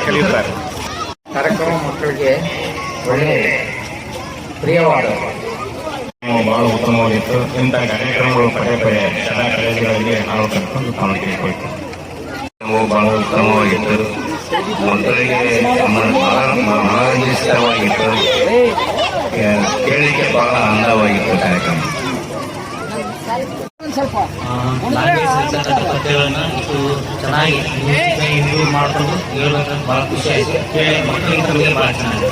ಕಲಿಯುತ್ತಾರೆ. ಕಾರ್ಯಕ್ರಮ ಮಕ್ಕಳಿಗೆ ಒಳ್ಳೆ ಪ್ರಿಯವಾದ ನಾವು ಬಹಳ ಉತ್ತಮವಾಗಿತ್ತು ಇಂಥ ಕಾರ್ಯಕ್ರಮಗಳು ಪದೇ ಪದೇ ಶಾಲಾ ಕಾಲೇಜುಗಳಲ್ಲಿ ನಾವು ಕರ್ಕೊಂಡು ನಾವು ಬಹಳ ಉತ್ತಮವಾಗಿತ್ತು ಮಕ್ಕಳಿಗೆ ಮನೋರಂಜಿತವಾಗಿತ್ತು ಕೇಳಲಿಕ್ಕೆ ಬಹಳ ಅಂದವಾಗಿತ್ತು ಕಾರ್ಯಕ್ರಮ. ಸಿಗ್ತಕ್ಕಂಥ ಪದ್ಯಗಳನ್ನ ಇಷ್ಟು ಚೆನ್ನಾಗಿ ಇಂಪ್ರೂವ್ ಮಾಡಿಕೊಂಡು ಹೇಳೋದು ಭಾಳ ಖುಷಿ ಆಯಿತು. ಕೇಳಿ ಮಕ್ಕಳಿಗೆ ಭಾಳ ಚೆನ್ನಾಗಿದೆ.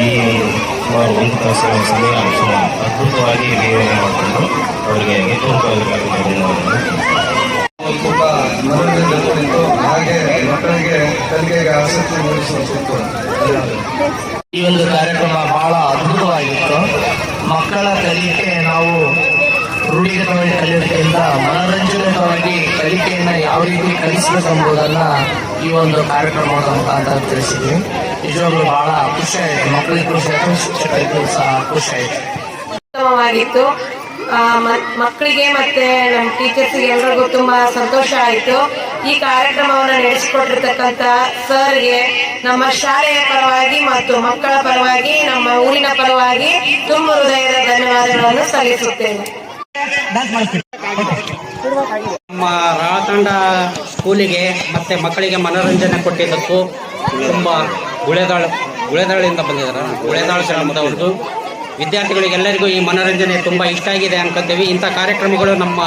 ಈ ಸುಮಾರು ಒಂದು ತಾಸಿನ ಸಮಯ ಅದ್ಭುತವಾಗಿ ನಿರ್ವಹಣೆ ಮಾಡಿಕೊಂಡು ಅವರಿಗೆ ಮನೋರಂಜನೆ ಕುರಿತು ಹಾಗೆ ಮಕ್ಕಳಿಗೆ ಕಲಿಕೆಗೆ ಆಸಕ್ತಿ ಈ ಒಂದು ಕಾರ್ಯಕ್ರಮ ಬಹಳ ಅದ್ಭುತವಾಗಿತ್ತು. ಮಕ್ಕಳ ಕಲಿಕೆ ನಾವು ರೂಢಿಗತವಾಗಿ ಕಲಿಯೋದ್ರಿಂದ ಮನೋರಂಜನಕವಾಗಿ ಕಲಿಕೆಯನ್ನು ಯಾವ ರೀತಿ ಕಲಿಸಬೇಕೆಂಬುದನ್ನ ಈ ಒಂದು ಕಾರ್ಯಕ್ರಮದ ಅಂತ ತಿಳಿಸಿದ್ವಿ. ನಿಜವಾಗ್ಲೂ ಬಹಳ ಖುಷಿ ಆಯಿತು. ಮಕ್ಕಳಿಗೆ ಖುಷಿ ಆಯಿತು ಸಹ ಖುಷಿ ಆಯಿತು. ಉತ್ತಮವಾಗಿತ್ತು. ಮಕ್ಕಳಿಗೆ ಮತ್ತೆ ನಮ್ಮ ಟೀಚರ್ಸ್ಗೆ ಎಲ್ರಿಗೂ ತುಂಬಾ ಸಂತೋಷ ಆಯಿತು. ಈ ಕಾರ್ಯಕ್ರಮವನ್ನು ನಡೆಸಿಕೊಟ್ಟಿರ್ತಕ್ಕಂಥ ಸರ್ಗೆ ನಮ್ಮ ಶಾಲೆಯ ಪರವಾಗಿ ಮತ್ತು ಮಕ್ಕಳ ಪರವಾಗಿ ನಮ್ಮ ಊರಿನ ಪರವಾಗಿ ತುಂಬ ಹೃದಯದ ಧನ್ಯವಾದಗಳನ್ನು ಸಲ್ಲಿಸುತ್ತೇನೆ. ನಮ್ಮ ರಾಳತಂಡ ಸ್ಕೂಲಿಗೆ ಮತ್ತೆ ಮಕ್ಕಳಿಗೆ ಮನೋರಂಜನೆ ಕೊಟ್ಟಿದ್ದಕ್ಕೂ ತುಂಬ ಗುಳೆದಾಳ ಗುಳೆದಾಳಿಂದ ಬಂದಿದ್ದಾರೆ. ಗುಳೆದಾಳ ಗ್ರಾಮದವ್ರದ್ದು ವಿದ್ಯಾರ್ಥಿಗಳಿಗೆಲ್ಲರಿಗೂ ಈ ಮನೋರಂಜನೆ ತುಂಬ ಇಷ್ಟ ಆಗಿದೆ ಅಂತಂದೇವಿ ಇಂಥ ಕಾರ್ಯಕ್ರಮಗಳು ನಮ್ಮ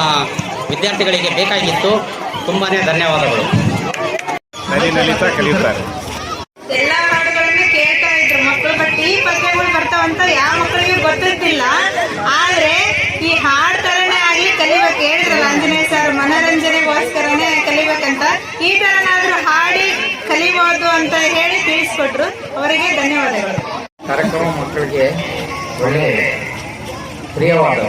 ವಿದ್ಯಾರ್ಥಿಗಳಿಗೆ ಬೇಕಾಗಿತ್ತು. ತುಂಬಾ ಧನ್ಯವಾದಗಳು. ಎಲ್ಲಾ ಹಾಡುಗಳನ್ನು ಕೇಳ್ತಾ ಇದ್ರು. ಮಕ್ಕಳು ಬಟ್ ಈ ಪದ್ಯಗಳು ಬರ್ತಾವಂತ ಯಾವ ಮಕ್ಕಳಿಗೆ ಗೊತ್ತಿರ್ತಿಲ್ಲ. ಆದ್ರೆ ಈ ಹಾಡು ತರನೇ ಆಗ್ಲಿ ಕಲಿಬೇಕು. ಹೇಳಿದ್ರಲ್ಲ ಆಂಜನೇಯ ಸರ್ ಮನೋರಂಜನೆಗೋಸ್ಕರನೇ ಕಲಿಬೇಕಂತ. ಈ ತರನಾದ್ರೂ ಹಾಡಿ ಕಲಿಬಹುದು ಅಂತ ಹೇಳಿ ತಿಳಿಸ್ಕೊಟ್ರು. ಅವರಿಗೆ ಧನ್ಯವಾದಗಳು. ಕಾರ್ಯಕ್ರಮ ಮಕ್ಕಳಿಗೆ ಒಳ್ಳೆ ಪ್ರಿಯವಾದ.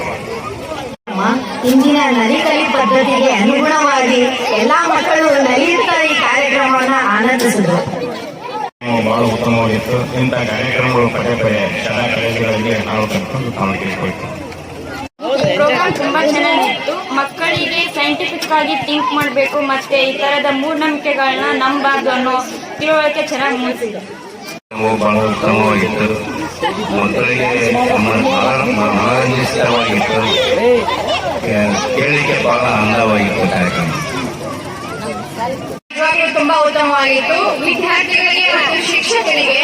ಇಂದಿನ ನಲಿಕಲಿ ಪದ್ಧತಿಗೆ ಅನುಗುಣವಾಗಿ ಎಲ್ಲಾ ಮಕ್ಕಳು ನಲಿಯುತ್ತಾ ಈ ಕಾರ್ಯಕ್ರಮವನ್ನು ಆನಂದಿಸಿದರು ಬಹಳ ಉತ್ತಮವಾಗಿತ್ತು. ಇಂಥ ಕಾರ್ಯಕ್ರಮಗಳು ಪದೇ ಪದೇ ಶಾಲಾ ಕಾಲೇಜುಗಳಲ್ಲಿ ನಾವು ಕರ್ಕೊಂಡು ಕಾಣಿಸಿಕೊಳ್ತೀವಿ ಪ್ರೋಗ್ರಾಮ್ ತುಂಬಾ ಚೆನ್ನಾಗಿತ್ತು. ಮಕ್ಕಳಿಗೆ ಸೈಂಟಿಫಿಕ್ ಆಗಿ ಥಿಂಕ್ ಮಾಡಬೇಕು ಮತ್ತೆ ಈ ತರದ ಮೂಢನಂಬಿಕೆಗಳನ್ನ ನಂಬಾರ್ದು ಅನ್ನೋ ತಿಳುವಳಿಕೆ ಚೆನ್ನಾಗಿ ಮೂಡಿಸಿದೆ. ಬಹಳ ಉತ್ತಮವಾಗಿತ್ತು. ಮಕ್ಕಳಿಗೆ ಮನೋರಂಜಿತವಾಗಿತ್ತು ಕೇಳಲಿಕ್ಕೆ ಬಹಳ ಅಂದವಾಗಿತ್ತು ಕಾರ್ಯಕ್ರಮ ತುಂಬಾ ಉತ್ತಮವಾಗಿತ್ತು. ವಿದ್ಯಾರ್ಥಿಗಳಿಗೆ ಮತ್ತು ಶಿಕ್ಷಕರಿಗೆ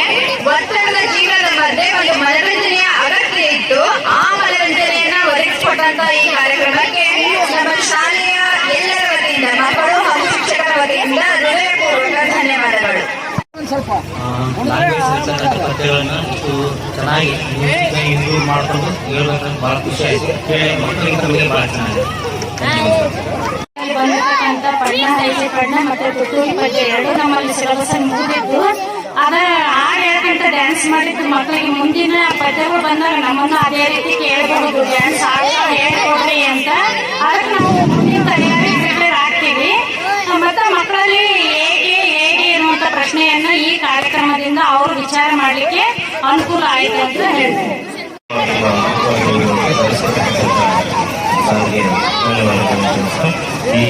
ಒತ್ತಡದ ಜೀವನದ ಮಧ್ಯೆ ಒಂದು ಮನರಂಜನೆಯ ಅಗತ್ಯ ಇತ್ತು. ಆ ಮನರಂಜನೆಯನ್ನ ಒದಗಿಸಿಕೊಟ್ಟಂತ ಈ ಕಾರ್ಯಕ್ರಮಕ್ಕೆ ನಮ್ಮ ಶಾಲೆಯ ಎಲ್ಲರ ವತಿಯಿಂದ, ಮಕ್ಕಳು ಹಾಗೂ ಶಿಕ್ಷಕರ ವತಿಯಿಂದ ಹೃದಯಪೂರ್ವಕ ಪದ್ಯಗಳನ್ನ ಇಷ್ಟು ಚೆನ್ನಾಗಿ ಇಂಪ್ರೂವ್ ಮಾಡಿಕೊಂಡು ಹೇಳೋದು ಭಾಳ ಖುಷಿ ಆಯಿತು. ಕೇಳಿ ಮಕ್ಕಳಿಗೆ ನಮಗೆ ಭಾಳ ಚೆನ್ನಾಗಿದೆ. ಬಂದಿರತಕ್ಕಂಥ ಪಡ್ನ ಹೈಸೆ ಪಡ್ನ ಮತ್ತೆ ಕುಟುಂಬ ಪಠ್ಯ ಎರಡು ನಮ್ಮಲ್ಲಿ ಸಿಲೆಬಸ್ ಮುಗಿದಿದ್ದು ಹಾಡು ಹೇಳ್ಕೊಂತ ಡ್ಯಾನ್ಸ್ ಮಾಡಿದ್ದು ಮಕ್ಕಳಿಗೆ ಮುಂದಿನ ಪದ್ಯಗಳು ಬಂದಾಗ ನಮ್ಮನ್ನು ಅದೇ ರೀತಿ ಕೇಳಬಹುದು ಡ್ಯಾನ್ಸ್ ಆಡ್ತಾ ಹೇಳ್ಕೊಡ್ರಿ ಅಂತ. ಅದಕ್ಕೆ ನಾವು ಮುಂದಿನ ಪ್ರಶ್ನೆಯನ್ನ ಈ ಕಾರ್ಯಕ್ರಮದಿಂದ ಅವರು ವಿಚಾರ ಮಾಡಲಿಕ್ಕೆ ಅನುಕೂಲ ಆಯಿತು ಅಂತ ಹೇಳ್ತಾರೆ ಈ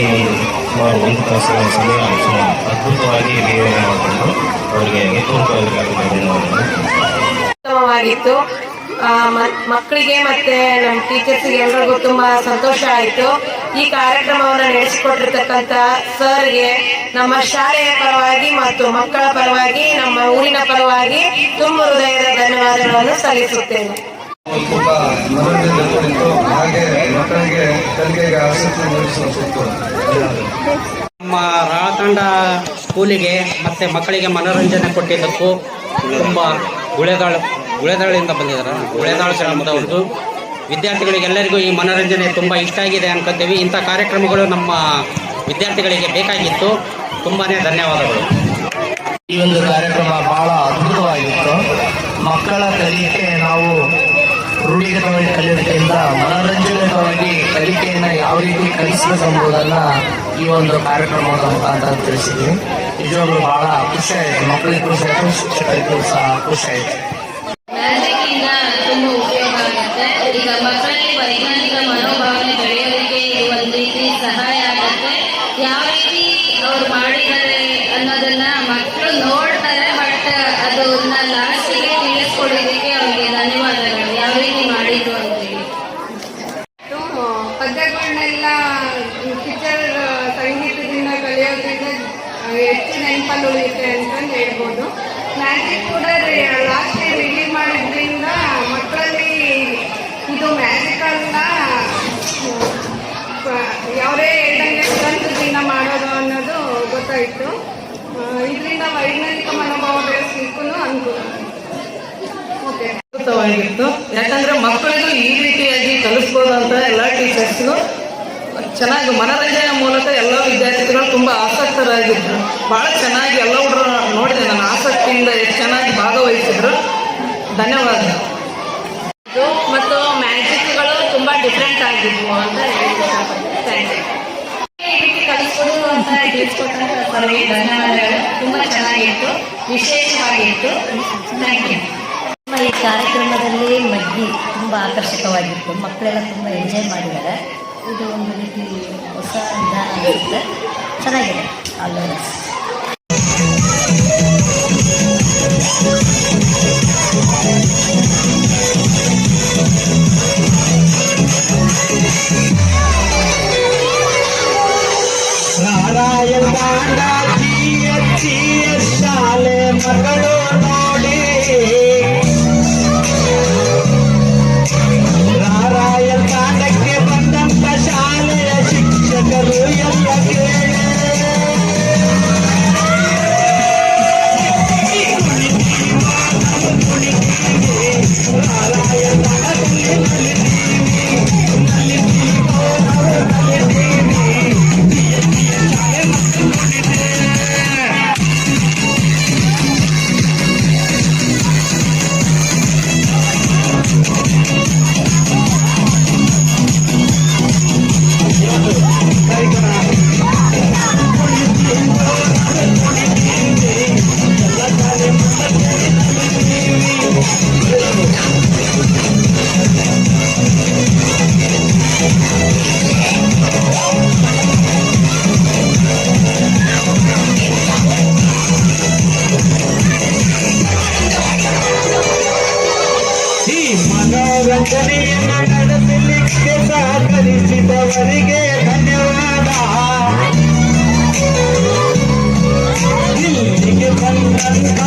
ಸುಮಾರು ಒಂದು ತಾಸಿನ ಸಮಯ ಅದ್ಭುತವಾಗಿ ನಿರ್ವಹಣೆ ಮಾಡಿಕೊಂಡು ಅವರಿಗೆ ಉತ್ತಮವಾಗಿತ್ತು. ಮಕ್ಕಳಿಗೆ ಮತ್ತೆ ನಮ್ಮ ಟೀಚರ್ಸ್ಗೆ ಎಲ್ರಿಗೂ ತುಂಬಾ ಸಂತೋಷ ಆಯಿತು. ಈ ಕಾರ್ಯಕ್ರಮವನ್ನು ನಡೆಸಿಕೊಟ್ಟಿರ್ತಕ್ಕಂಥ ಸರ್ಗೆ ನಮ್ಮ ಶಾಲೆಯ ಪರವಾಗಿ ಮತ್ತು ಮಕ್ಕಳ ಪರವಾಗಿ ನಮ್ಮ ಊರಿನ ಪರವಾಗಿ ತುಂಬ ಹೃದಯದ ಧನ್ಯವಾದಗಳನ್ನು ಸಲ್ಲಿಸುತ್ತೇನೆ. ನಮ್ಮ ರಾಳತಂಡ ಸ್ಕೂಲಿಗೆ ಮತ್ತೆ ಮಕ್ಕಳಿಗೆ ಮನೋರಂಜನೆ ಕೊಟ್ಟಿದ್ದಕ್ಕೂ ತುಂಬ ಗುಳೆದಾಳ ಗುಳೆದಾಳಿಂದ ಬಂದಿದ್ದಾರೆ. ಗುಳೆದಾಳ ಶ್ರಮದವ್ರದ್ದು ವಿದ್ಯಾರ್ಥಿಗಳಿಗೆಲ್ಲರಿಗೂ ಈ ಮನೋರಂಜನೆ ತುಂಬ ಇಷ್ಟ ಆಗಿದೆ ಅನ್ಕೋತೀವಿ. ಇಂಥ ಕಾರ್ಯಕ್ರಮಗಳು ನಮ್ಮ ವಿದ್ಯಾರ್ಥಿಗಳಿಗೆ ಬೇಕಾಗಿತ್ತು. ತುಂಬಾ ಧನ್ಯವಾದಗಳು. ಈ ಒಂದು ಕಾರ್ಯಕ್ರಮ ಬಹಳ ಅದ್ಭುತವಾಗಿತ್ತು. ಮಕ್ಕಳ ಕಲಿಕೆ ನಾವು ರೂಢಿಗತವಾಗಿ ಕಲಿಯೋದಕ್ಕಿಂತ ಮನೋರಂಜನೆವಾಗಿ ಕಲಿಕೆಯನ್ನು ಯಾವ ರೀತಿ ಕಲಿಸಬೇಕೆಂಬುದನ್ನು ಈ ಒಂದು ಕಾರ್ಯಕ್ರಮದ ಮುಖಾಂತರ ತಿಳಿಸಿದ್ವಿ ನಿಜವಾಗ್ಲೂ ಬಹಳ ಖುಷಿಯಾಯಿತು ಮಕ್ಕಳಿಗೆ ಆಯಿತು ಶಿಕ್ಷಕರಿಗೂ ಸಹ ಖುಷಿಯಾಯಿತು ಮ್ಯಾಜಿಕ್ ಇಂದ ತುಂಬ ಉಪಯೋಗ ಆಗುತ್ತೆ ಈಗ ಮಕ್ಕಳಲ್ಲಿ ವೈಜ್ಞಾನಿಕ ಮನೋಭಾವನೆ ಬೆಳೆಯೋದಕ್ಕೆ ಇದು ಒಂದು ರೀತಿ ಸಹಾಯ ಆಗುತ್ತೆ ಯಾವ ರೀತಿ ಅವ್ರು ಮಾಡಿದ್ದಾರೆ ಅನ್ನೋದನ್ನ ಮಕ್ಕಳು ನೋಡ್ತಾರೆ ಬಟ್ ಅದನ್ನ ಲಾಸ್ಟಿಗೆ ತಿಳಿಸ್ಕೊಡೋದಕ್ಕೆ ಅವ್ರಿಗೆ ಧನ್ಯವಾದಗಳು ಯಾವ ರೀತಿ ಮಾಡಿದ್ರು ಅಂತೇಳಿ ಪದ್ಯಗಳನ್ನೆಲ್ಲ ಟೀಚರ್ ಸಂಗೀತದಿಂದ ಕಲಿಯೋದ್ರಿಂದ ಹೆಚ್ಚು ನೆನಪಲ್ಲಿ ಉಳಿಯುತ್ತೆ ಅಂತಂದು ಹೇಳ್ಬೋದು ಮ್ಯಾಜಿಕ್ ಕೂಡ ಲಾಸ್ಟ್ ರಿಲೀವ್ ಮಾಡಿದ್ರಿಂದ ಮಕ್ಕಳಲ್ಲಿ ಇದು ಮ್ಯಾಜಿಕ್ ಅಲ್ಲ ಯಾವುದೇ ಹೇಳ್ದಂಗೆ ಸ್ವಂತದಿಂದ ಮಾಡೋದು ಅನ್ನೋದು ಗೊತ್ತಾಯಿತು ಇದರಿಂದ ವೈಜ್ಞಾನಿಕ ಮನೋಭಾವ ಬೆಳೆಸಲಿಕ್ಕೂ ಅನುಕೂಲ ಓಕೆ ಅದ್ಭುತವಾಗಿತ್ತು ಯಾಕಂದ್ರೆ ಮಕ್ಕಳಿಗೂ ಈ ರೀತಿಯಾಗಿ ಕಲಿಸ್ಬೋದು ಅಂತ ಎಲ್ಲ ಟೀಚರ್ಸ್ಗೂ ಚೆನ್ನಾಗಿ ಮನರಂಜನೆ ಮೂಲಕ ಎಲ್ಲ ವಿದ್ಯಾರ್ಥಿಗಳು ತುಂಬಾ ಆಸಕ್ತರಾಗಿದ್ರು. ಬಹಳ ಚೆನ್ನಾಗಿ ಎಲ್ಲ ಹುಡುಗರು ನೋಡಿದೆ ನಾನು ಆಸಕ್ತಿಯಿಂದ ಎಷ್ಟು ಚೆನ್ನಾಗಿ ಭಾಗವಹಿಸಿದ್ರು. ಧನ್ಯವಾದ. ಮತ್ತು ಮ್ಯಾಜಿಕ್ಗಳು ತುಂಬ ಡಿಫ್ರೆಂಟ್ ಆಗಿದ್ವು ಅಂತ ಈ ರೀತಿ ಧನ್ಯವಾದಗಳು. ತುಂಬ ಚೆನ್ನಾಗಿತ್ತು. ವಿಶೇಷವಾಗಿತ್ತು. Thank you. ಈ ಕಾರ್ಯಕ್ರಮದಲ್ಲಿ ಮಗ್ಗಿ ತುಂಬ ಆಕರ್ಷಕವಾಗಿತ್ತು. ಮಕ್ಕಳೆಲ್ಲ ತುಂಬ ಎಂಜಾಯ್ ಮಾಡಿದ್ದಾರೆ. ಇದು ಒಂದು ರೀತಿ ಹೊಸ ವಿಧಾನ ಅನಿಸುತ್ತೆ ಚೆನ್ನಾಗಿದೆ. ಆಲ್ ಸಹಕರಿಸಿದವರಿಗೆ ಧನ್ಯವಾದ ಇಲ್ಲಿಗೆ ಬಂದಂತ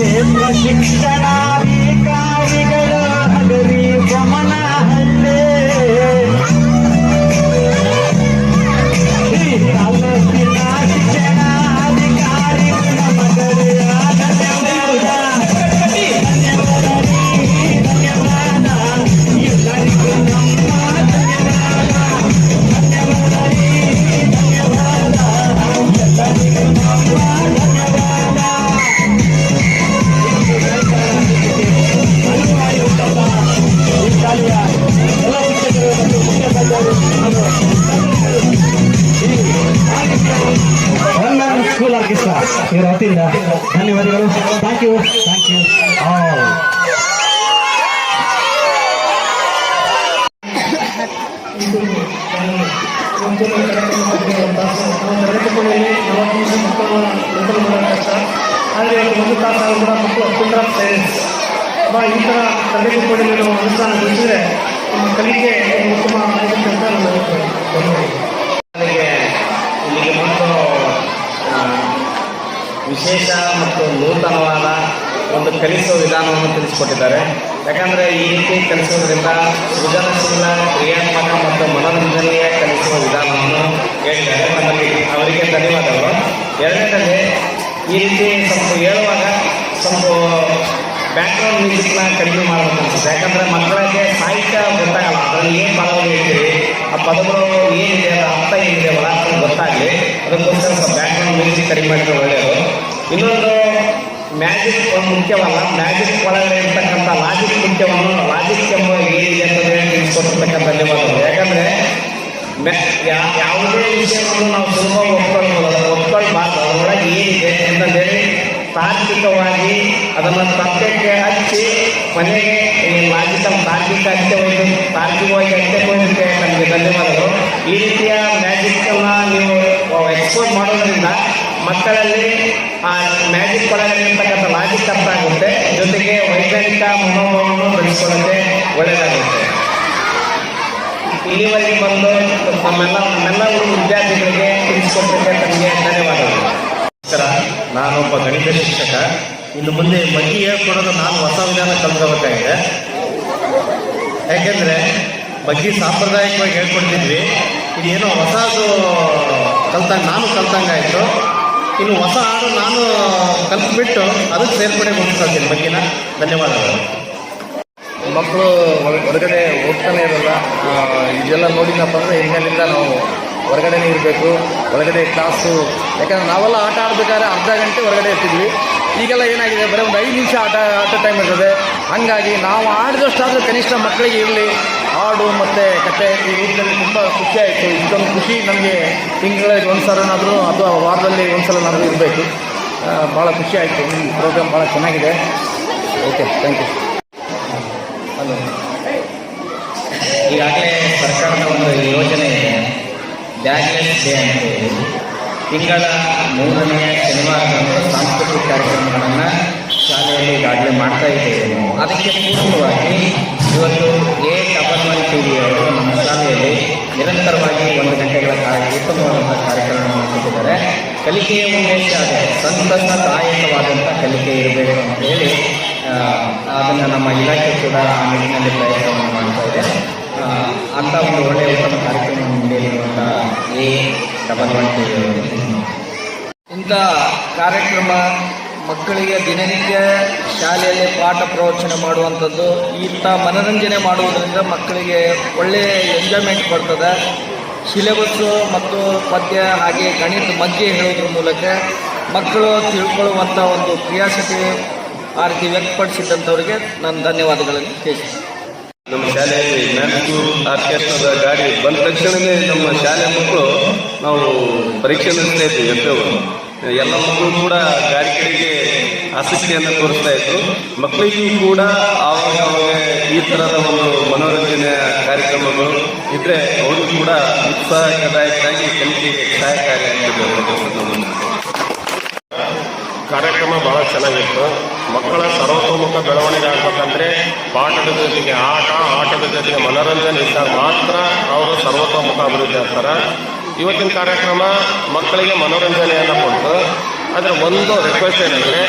క్షేత్ర శిక్షణ ಇವರ ವತಿಯಿಂದ ಧನ್ಯವಾದಗಳು ಥ್ಯಾಂಕ್ ಯು ಥ್ಯಾಂಕ್ ಯು ಆದರೆ ಒಂದು ತಾಸು ಕೂಡ ಮಕ್ಕಳು ಆಫ್ ಸೈಲೆನ್ಸ್ ಬಾ ಈ ಥರ ತರಬೇತಿ ಕೊಡಲು ನಾವು ಅನುಷ್ಠಾನಗೊಳಿಸಿದರೆ ನಮ್ಮ ಕಲಿಕೆ ಉತ್ತಮ ಅಂತ ಧನ್ಯವಾದ ನನಗೆ ಇಲ್ಲಿಗೆ ಬಂದು ವಿಶೇಷ ಮತ್ತು ನೂತನವಾದ ಒಂದು ಕಲಿಸುವ ವಿಧಾನವನ್ನು ತಿಳಿಸಿಕೊಟ್ಟಿದ್ದಾರೆ. ಯಾಕಂದರೆ ಈ ರೀತಿ ಕಲಿಸೋದ್ರಿಂದ ಸೃಜನಶೀಲ, ಕ್ರಿಯಾತ್ಮಕ ಮತ್ತು ಮನೋರಂಜನೆಯ ಕಲಿಸುವ ವಿಧಾನವನ್ನು ಹೇಳಿದ್ದಾರೆ. ನಮಗೆ ಅವರಿಗೆ ಧನ್ಯವಾದಗಳು. ಎರಡನೇದಲ್ಲಿ ಈ ರೀತಿ ಸ್ವಲ್ಪ ಹೇಳುವಾಗ ಸ್ವಲ್ಪ ಬ್ಯಾಕ್ಗ್ರೌಂಡ್ ಮ್ಯೂಸಿಕ್ನ ಕಡಿಮೆ ಮಾಡಬೇಕು ಅನಿಸುತ್ತೆ ಯಾಕಂದರೆ ಮಕ್ಕಳಿಗೆ ಸಾಹಿತ್ಯ ಗೊತ್ತಾಗಲ್ಲ. ಅದರಲ್ಲಿ ಏನು ಪದಗಳು ಹೇಳ್ತೀವಿ ಆ ಪದಗಳು ಏನಿದೆ ಅದರ ಅರ್ಥ ಏನಿದೆ ಒಳಾರ್ಥ ಗೊತ್ತಾಗಲಿ ಅದಕ್ಕೋಸ್ಕರ ಸ್ವಲ್ಪ ಬ್ಯಾಕ್ಗ್ರೌಂಡ್ ಮ್ಯೂಸಿಕ್ ಕಡಿಮೆ ಮಾಡಿದ್ರೆ ಒಳ್ಳೆಯದು. ಇನ್ನೊಂದು ಮ್ಯಾಜಿಕ್ ಒಂದು ಮುಖ್ಯವಲ್ಲ ಮ್ಯಾಜಿಕ್ ಒಳಗಡೆ ಇರ್ತಕ್ಕಂಥ ಲಾಜಿಕ್ ಮುಖ್ಯವನ್ನು ಲಾಜಿಕ್ ಎಂಬ ಏನಿದೆ ಹೇಳಿ ತಿಳಿಸ್ಕೊಟ್ಟಿರ್ತಕ್ಕಂಥ ಧನ್ಯವಾದಗಳು ಯಾಕಂದರೆ ಯಾವುದೇ ವಿಷಯವನ್ನು ನಾವು ಸುಲಭವಾಗಿ ಒಪ್ಕೊಳ್ಬೋದು ಒಪ್ಕೊಳ್ಬಾರ್ದು ಅದರೊಳಗೆ ಏನಿದೆ ಅಂತಂದೇಳಿ ತಾರ್ಕಿಕವಾಗಿ ಅದನ್ನು ಸತ್ಯಕ್ಕೆ ಹಚ್ಚಿ ಮನೆಗೆ ಈ ಲಾಜಿಕಲ್ ತಾರ್ಕಿಕ ಅಂತ್ಯವನ್ನು ತಾರ್ಕಿಕವಾಗಿ ಅಂತ್ಯಕ್ಕೆ ನಮಗೆ ಧನ್ಯವಾದಗಳು. ಈ ರೀತಿಯ ಮ್ಯಾಜಿಕ್ಕನ್ನು ನೀವು ಎಕ್ಸ್ಪೋರ್ಟ್ ಮಾಡೋದ್ರಿಂದ ಮಕ್ಕಳಲ್ಲಿ ಆ ಮ್ಯಾಜಿಕ್ ಒಳಗಿರ್ತಕ್ಕಂಥ ಲಾಜಿಕ್ ಅರ್ಥ ಆಗುತ್ತೆ. ಜೊತೆಗೆ ವೈಜ್ಞಾನಿಕ ಮನೋಭಾವವನ್ನು ಬೆಳೆಸಿಕೊಳ್ಳದೆ ಒಳ್ಳೆಯದಾಗುತ್ತೆ ಇಲ್ಲಿವರೆಗೆ ಬಂದು ನಮ್ಮೆಲ್ಲ ನಮ್ಮೆಲ್ಲ ವಿದ್ಯಾರ್ಥಿಗಳಿಗೆ ತಿಳಿಸ್ಕೊಟ್ಟಿದ್ದೆ ತಮಗೆ ಧನ್ಯವಾದಗಳು. ನಾನೊಬ್ಬ ಗಣಿತ ಶಿಕ್ಷಕ. ಇನ್ನು ಮುಂದೆ ಮಗಿ ಹೇಳ್ಕೊಡೋದು ನಾನು ಹೊಸ ವಿಧಾನ ಕಲ್ತ್ಕೋಬೇಕಾಗಿದೆ. ಯಾಕೆಂದರೆ ಮಗ್ಗಿ ಸಾಂಪ್ರದಾಯಿಕವಾಗಿ ಹೇಳ್ಕೊಡ್ತಿದ್ವಿ. ಇದೇನೋ ಹೊಸದು ಕಲ್ತಂಗೆ ನಾನು ಕಲ್ತಂಗಾಯಿತು. ಇನ್ನು ಹೊಸ ಹಾಡು ನಾನು ಕಲ್ತ್ಬಿಟ್ಟು ಅದಕ್ಕೆ ಸೇರ್ಪಡೆ ಮುಗಿಸ್ಕೊಳ್ತೀನಿ. ಮಗ್ಗಿನ ಧನ್ಯವಾದಗಳು. ಮಕ್ಕಳು ಹೊರ- ಹೊರಗಡೆ ಹೋಗ್ತಾನೆ ಇರಲ್ಲ ಇದೆಲ್ಲ ನೋಡಿದಪ್ಪ ಅಂದರೆ ಇನ್ಮೇಲಿಂದ ನಾವು ಹೊರಗಡೆನೇ ಇರಬೇಕು ಒಳಗಡೆ ಕ್ಲಾಸು ಯಾಕಂದ್ರೆ ನಾವೆಲ್ಲ ಆಟ ಆಡಬೇಕಾದ್ರೆ ಅರ್ಧ ಗಂಟೆ ಹೊರಗಡೆ ಇರ್ತಿದ್ವಿ. ಈಗೆಲ್ಲ ಏನಾಗಿದೆ, ಬರೀ ಒಂದು ಐದು ನಿಮಿಷ ಆಟ ಆಟ ಟೈಮ್ ಇರ್ತದೆ. ಹಾಗಾಗಿ ನಾವು ಆಡಿದಷ್ಟಾದರೂ ಕನಿಷ್ಠ ಮಕ್ಕಳಿಗೆ ಇರಲಿ. ಹಾಡು ಮತ್ತು ಕತೆ ಈ ರೂಪದಲ್ಲಿ ತುಂಬ ಖುಷಿಯಾಯಿತು ಇದೊಂದು ಖುಷಿ ನಮಗೆ ತಿಂಗಳಿಗೆ ಒಂದು ಸಲನಾದರೂ ಅಥವಾ ವಾರದಲ್ಲಿ ಒಂದು ಸಲನಾದರೂ ಇರಬೇಕು. ಭಾಳ ಖುಷಿ ಆಯಿತು. ಈ ಪ್ರೋಗ್ರಾಮ್ ಭಾಳ ಚೆನ್ನಾಗಿದೆ. ಓಕೆ ಥ್ಯಾಂಕ್ ಯು ಈಗಾಗಲೇ ಸರ್ಕಾರದ ಒಂದು ಯೋಜನೆ ಬ್ಯಾಗ್ಲೆಸ್ ಡೇ ಅಂತ ಹೇಳಿ ತಿಂಗಳ ಮೂರನೆಯ ಶನಿವಾರದಂದು ಸಾಂಸ್ಕೃತಿಕ ಕಾರ್ಯಕ್ರಮಗಳನ್ನು ಶಾಲೆಯಲ್ಲಿ ಈಗಾಗಲೇ ಮಾಡ್ತಾ ಇದ್ದೇವೆ. ನಾವು ಅದಕ್ಕೆ ಪೂರ್ವವಾಗಿ ಇವತ್ತು ಎ ಡಬಲ್ ಒನ್ ಟಿ ನಮ್ಮ ಶಾಲೆಯಲ್ಲಿ ನಿರಂತರವಾಗಿ ಒಂದು ಗಂಟೆಗಳ ಕಾಲ ಉತ್ತಮವಾದಂಥ ಕಾರ್ಯಕ್ರಮವನ್ನು ಕೊಟ್ಟಿದ್ದಾರೆ. ಕಲಿಕೆಯ ಉದ್ದೇಶ ಅದೇ. ಸಂತಸದಾಯಕವಾದಂಥ ಕಲಿಕೆ ಇರಬೇಕು ಅಂತ ಹೇಳಿ ಅದನ್ನು ನಮ್ಮ ಇಲಾಖೆ ಕೂಡ ಆ ನಿಟ್ಟಿನಲ್ಲಿ ಪ್ರಯತ್ನವನ್ನು ಮಾಡ್ತಾ ಇದೆ. ಅಂಥ ಒಂದು ಒಳ್ಳೆಯ ಉತ್ತಮ ಒನ್ ಟಿ ಇಂಥ ಕಾರ್ಯಕ್ರಮ ಮಕ್ಕಳಿಗೆ ದಿನನಿತ್ಯ ಶಾಲೆಯಲ್ಲಿ ಪಾಠ ಪ್ರವಚನ ಮಾಡುವಂಥದ್ದು, ಇಂಥ ಮನರಂಜನೆ ಮಾಡುವುದರಿಂದ ಮಕ್ಕಳಿಗೆ ಒಳ್ಳೆಯ ಎಂಜಾಯ್ಮೆಂಟ್ ಬರ್ತದೆ. ಸಿಲೆಬಸ್ಸು ಮತ್ತು ಪದ್ಯ ಹಾಗೆ ಗಣಿತ ಮಧ್ಯೆ ಹೇಳೋದ್ರ ಮೂಲಕ ಮಕ್ಕಳು ತಿಳ್ಕೊಳ್ಳುವಂಥ ಒಂದು ಕ್ರಿಯಾಶಕ್ತಿ ಆ ರೀತಿ ವ್ಯಕ್ತಪಡಿಸಿದಂಥವ್ರಿಗೆ ನಾನು ಧನ್ಯವಾದಗಳನ್ನು ತಿಳಿಸ್ತೀನಿ. ನಮ್ಮ ಶಾಲೆಯಲ್ಲಿ ಮ್ಯಾಥ್ಸು ಆರ್ಕೆಸ್ಟ್ರಾದ ಗಾಡಿ ಬಂದ ತಕ್ಷಣವೇ ನಮ್ಮ ಶಾಲೆ ಮಕ್ಕಳು ನಾವು ಪರೀಕ್ಷೆ ನಡೆಸ್ತಾ ಇದ್ವಿ ಎಫ್ಎವು ಎಲ್ಲ ಮಕ್ಕಳು ಕೂಡ ಗಾಡಿ ಆಸಕ್ತಿಯನ್ನು ತೋರಿಸ್ತಾ ಇದ್ರು. ಮಕ್ಕಳಿಗೂ ಕೂಡ ಆವಾಗ ಅವಾಗ ಈ ಥರದ ಒಂದು ಮನೋರಂಜನೆಯ ಕಾರ್ಯಕ್ರಮಗಳು ಇದ್ರೆ ಅವರು ಕೂಡ ಉತ್ಸಾಹದಾಯಕರಾಗಿ ಕಲಿಕೆಗೆ ಸಹಾಯಕಾರಿಯಾಗಿರ್ಬೋದು ಕಾರ್ಯಕ್ರಮ ಬಹಳ ಚೆನ್ನಾಗಿತ್ತು. ಮಕ್ಕಳ ಸರ್ವತೋಮುಖ ಬೆಳವಣಿಗೆ ಆಗ್ಬೇಕಂದ್ರೆ ಪಾಠದ ಜೊತೆಗೆ ಆಟ, ಆಟದ ಜೊತೆಗೆ ಮನೋರಂಜನೆ ಇದ್ದಾಗ ಮಾತ್ರ ಅವರು ಸರ್ವತೋಮುಖ ಅಭಿವೃದ್ಧಿ ಆಗ್ತಾರೆ. ಇವತ್ತಿನ ಕಾರ್ಯಕ್ರಮ ಮಕ್ಕಳಿಗೆ ಮನೋರಂಜನೆಯನ್ನು ಕೊಟ್ಟು ಆದರೆ ಒಂದು ರಿಕ್ವೆಸ್ಟ್ ಏನಂದರೆ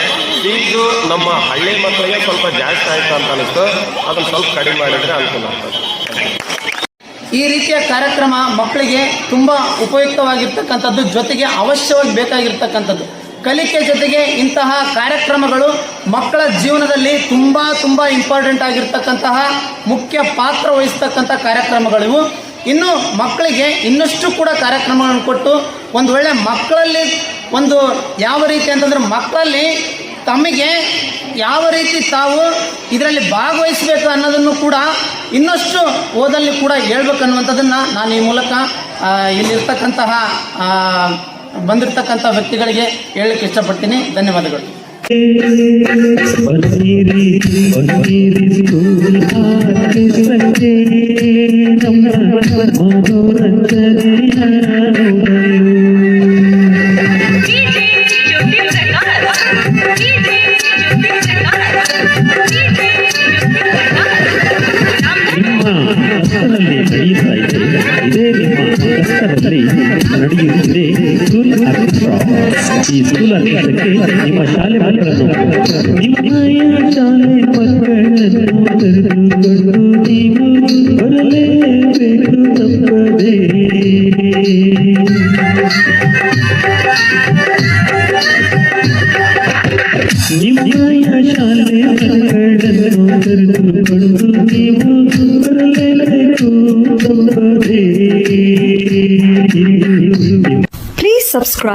ಫೀಸು ನಮ್ಮ ಹಳ್ಳಿ ಮಕ್ಕಳಿಗೆ ಸ್ವಲ್ಪ ಜಾಸ್ತಿ ಆಯಿತು ಅಂತ ಅನಿಸ್ತು. ಅದನ್ನು ಸ್ವಲ್ಪ ಕಡಿಮೆ ಮಾಡಿದರೆ ಅನುಕೂಲ ಆಗ್ತದೆ. ಈ ರೀತಿಯ ಕಾರ್ಯಕ್ರಮ ಮಕ್ಕಳಿಗೆ ತುಂಬ ಉಪಯುಕ್ತವಾಗಿರ್ತಕ್ಕಂಥದ್ದು, ಜೊತೆಗೆ ಅವಶ್ಯವಾಗಿ ಬೇಕಾಗಿರ್ತಕ್ಕಂಥದ್ದು. ಕಲಿಕೆ ಜೊತೆಗೆ ಇಂತಹ ಕಾರ್ಯಕ್ರಮಗಳು ಮಕ್ಕಳ ಜೀವನದಲ್ಲಿ ತುಂಬ ತುಂಬ ಇಂಪಾರ್ಟೆಂಟ್ ಆಗಿರ್ತಕ್ಕಂತಹ ಮುಖ್ಯ ಪಾತ್ರ ವಹಿಸ್ತಕ್ಕಂಥ ಕಾರ್ಯಕ್ರಮಗಳಿವು ಇನ್ನು ಮಕ್ಕಳಿಗೆ ಇನ್ನಷ್ಟು ಕೂಡ ಕಾರ್ಯಕ್ರಮಗಳನ್ನು ಕೊಟ್ಟು ಒಂದು ವೇಳೆ ಮಕ್ಕಳಲ್ಲಿ ಒಂದು ಯಾವ ರೀತಿ ಅಂತಂದ್ರೆ ಮಕ್ಕಳಲ್ಲಿ ತಮಗೆ ಯಾವ ರೀತಿ ತಾವು ಇದರಲ್ಲಿ ಭಾಗವಹಿಸಬೇಕು ಅನ್ನೋದನ್ನು ಕೂಡ ಇನ್ನಷ್ಟು ಓದಲ್ಲಿ ಕೂಡ ಹೇಳ್ಬೇಕನ್ನುವಂಥದ್ದನ್ನು ನಾನು ಈ ಮೂಲಕ ಇಲ್ಲಿರ್ತಕ್ಕಂತಹ ಬಂದಿರತಕ್ಕಂಥ ವ್ಯಕ್ತಿಗಳಿಗೆ ಹೇಳಕ್ಕೆ ಇಷ್ಟಪಡ್ತೀನಿ. ಧನ್ಯವಾದಗಳು. ನಮ್ಮ ಇದೆ ನಿಮ್ಮ ನಡೆಯುತ್ತಿದೆ ಸ್ಕೂಲ್ ಆರ್ಕೆಸ್ಟ್ರಾ ಈ ಸ್ಕೂಲ್ ಆರ್ಕೆಸ್ಟ್ರಾಕ್ಕೆ ನಿಮ್ಮ ಶಾಲೆ ಮಕ್ಕಳನ್ನು ನಿಮ್ಮ ಶಾಲೆ ಮಕ್ಕಳನ್ನು ಕರೆದುಕೊಂಡು ನೀವು